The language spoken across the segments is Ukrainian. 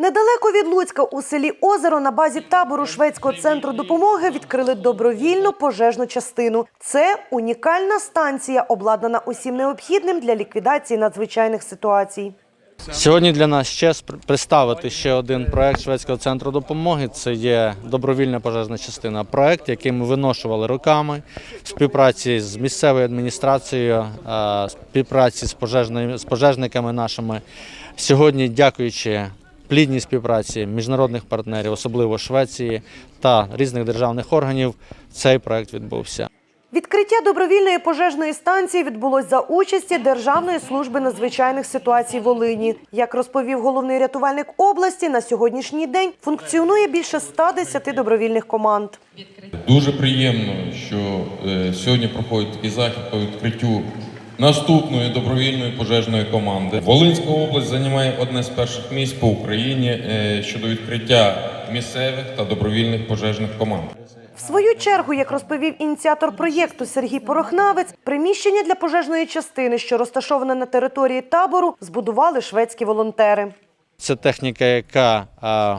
Недалеко від Луцька у селі Озеро на базі табору шведського центру допомоги відкрили добровільну пожежну частину. Це унікальна станція, обладнана усім необхідним для ліквідації надзвичайних ситуацій. Сьогодні для нас честь пр- представити ще один проект шведського центру допомоги. Це є добровільна пожежна частина. Проект, який ми виношували роками в співпраці з місцевою адміністрацією, е, співпраці з пожежними пожежниками нашими. Сьогодні, дякуючи плідній співпраці міжнародних партнерів, особливо Швеції та різних державних органів, цей проект відбувся. Відкриття добровільної пожежної станції відбулось за участі Державної служби надзвичайних ситуацій Волині. Як розповів головний рятувальник області, на сьогоднішній день функціонує більше 110 добровільних команд. Дуже приємно, що е, сьогодні проходить такий захід по відкриттю наступної добровільної пожежної команди. Волинська область займає одне з перших місць по Україні е, щодо відкриття місцевих та добровільних пожежних команд. В свою чергу, як розповів ініціатор проєкту Сергій Порохнавець, приміщення для пожежної частини, що розташоване на території табору, збудували шведські волонтери. Це техніка, яка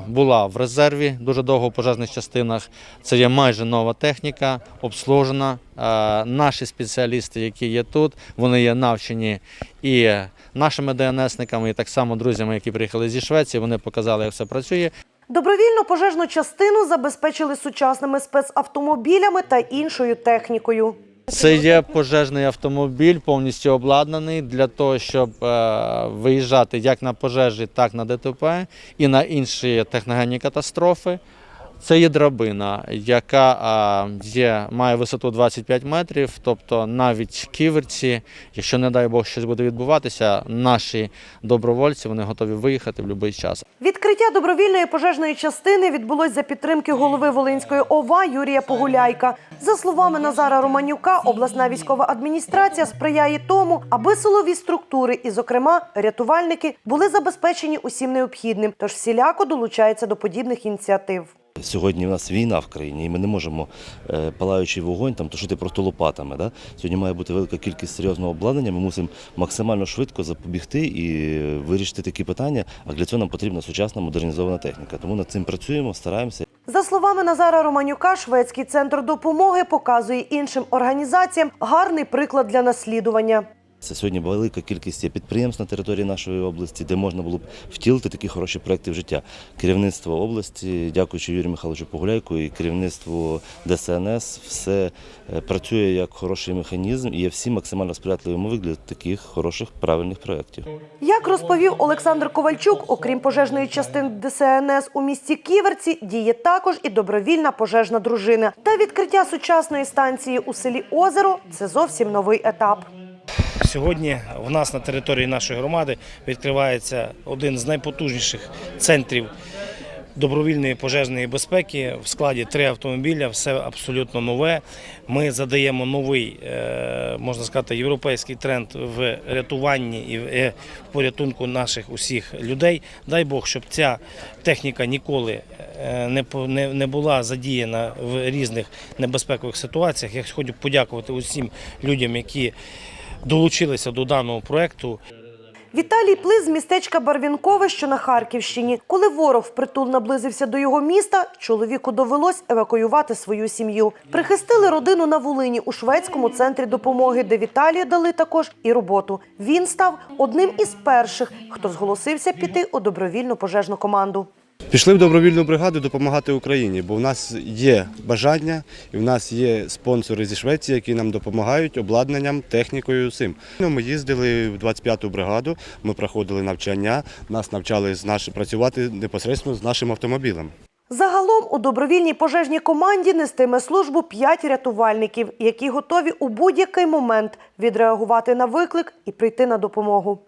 була в резерві дуже довго в пожежних частинах. Це є майже нова техніка, обслужена. Наші спеціалісти, які є тут, вони є навчені і нашими ДНСниками, і так само друзями, які приїхали зі Швеції. Вони показали, як все працює. Добровільну пожежну частину забезпечили сучасними спецавтомобілями та іншою технікою. Це є пожежний автомобіль, повністю обладнаний для того, щоб е, виїжджати як на пожежі, так на ДТП і на інші техногенні катастрофи. Це є драбина, яка є, має висоту 25 метрів, тобто навіть ківерці, якщо не дай Бог щось буде відбуватися, наші добровольці вони готові виїхати в будь-який час. Відкриття добровільної пожежної частини відбулось за підтримки голови Волинської ОВА Юрія Погуляйка. За словами Назара Романюка, обласна військова адміністрація сприяє тому, аби силові структури, і, зокрема, рятувальники, були забезпечені усім необхідним, тож всіляко долучається до подібних ініціатив. Сьогодні в нас війна в країні, і ми не можемо е, палаючий вогонь там тушити просто лопатами. Да? Сьогодні має бути велика кількість серйозного обладнання. Ми мусимо максимально швидко запобігти і вирішити такі питання. А для цього нам потрібна сучасна модернізована техніка. Тому над цим працюємо, стараємося. За словами Назара Романюка, шведський центр допомоги показує іншим організаціям гарний приклад для наслідування. Це сьогодні велика кількість підприємств на території нашої області, де можна було б втілити такі хороші проекти в життя. Керівництво області, дякуючи Юрію Михайловичу Погуляйку і керівництву ДСНС, все е, працює як хороший механізм і є всі максимально сприятливі умови для таких хороших правильних проєктів. Як розповів Олександр Ковальчук, окрім пожежної частини ДСНС у місті Ківерці, діє також і добровільна пожежна дружина. Та відкриття сучасної станції у селі Озеро це зовсім новий етап. Сьогодні в нас на території нашої громади відкривається один з найпотужніших центрів добровільної пожежної безпеки в складі три автомобіля, все абсолютно нове. Ми задаємо новий, е, можна сказати, європейський тренд в рятуванні і в е, порятунку наших усіх людей. Дай Бог, щоб ця техніка ніколи е, не була задіяна в різних небезпекових ситуаціях. Я хочу подякувати усім людям, які долучилися до даного проекту. Віталій Плис з містечка Барвінкове, що на Харківщині. Коли ворог впритул наблизився до його міста, чоловіку довелось евакуювати свою сім'ю. Прихистили родину на Волині у шведському центрі допомоги, де Віталію дали також і роботу. Він став одним із перших, хто зголосився піти у добровільну пожежну команду. Пішли в добровільну бригаду допомагати Україні, бо в нас є бажання і в нас є спонсори зі Швеції, які нам допомагають обладнанням, технікою. Всім Ну, ми їздили в 25-ту бригаду. Ми проходили навчання. Нас навчали з наш працювати непосередньо з нашим автомобілем. Загалом у добровільній пожежній команді нестиме службу п'ять рятувальників, які готові у будь-який момент відреагувати на виклик і прийти на допомогу.